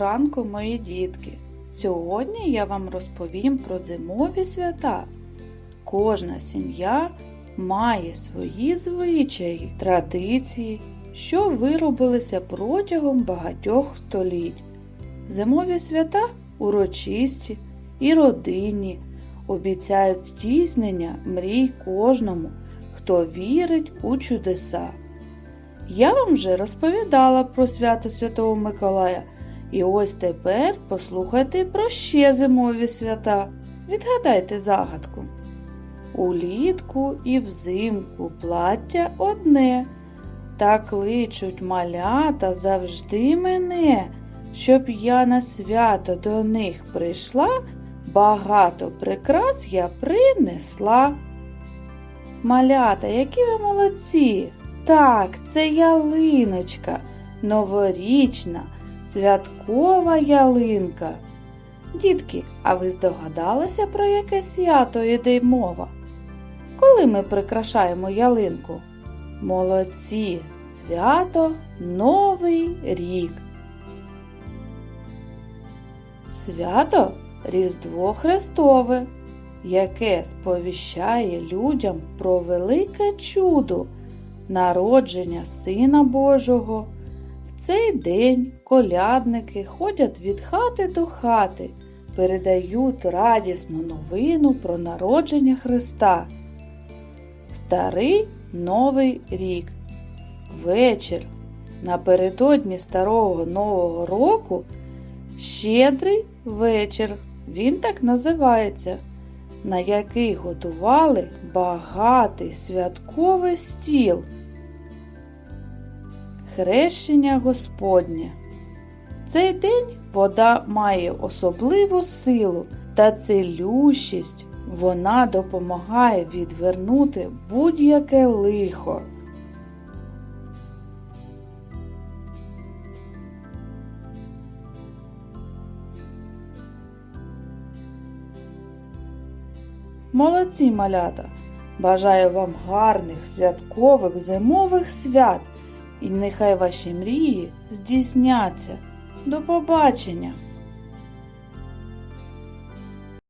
Ранку, мої дітки! Сьогодні я вам розповім про зимові свята. Кожна сім'я має свої звичаї, традиції, що виробилися протягом багатьох століть. Зимові свята урочисті і родинні, обіцяють здійснення мрій кожному, хто вірить у чудеса. Я вам вже розповідала про свято Святого Миколая, і ось тепер послухайте про ще зимові свята. Відгадайте загадку. Улітку і взимку плаття одне, та кличуть малята завжди мене, щоб я на свято до них прийшла, багато прикрас я принесла. Малята, які ви молодці! Так, це ялиночка, новорічна, святкова ялинка. Дітки, а ви здогадалися, про яке свято йде мова? Коли ми прикрашаємо ялинку? Молодці, свято Новий рік. Свято Різдво Христове, яке сповіщає людям про велике чудо народження Сина Божого. Цей день колядники ходять від хати до хати, передають радісну новину про народження Христа. Старий Новий рік. Вечір. Напередодні старого Нового року щедрий вечір. Він так називається, на який готували багатий святковий стіл. Хрещення Господнє. В цей день вода має особливу силу та цілющість. Вона допомагає відвернути будь-яке лихо. Молодці малята! Бажаю вам гарних святкових зимових свят і нехай ваші мрії здійсняться. До побачення!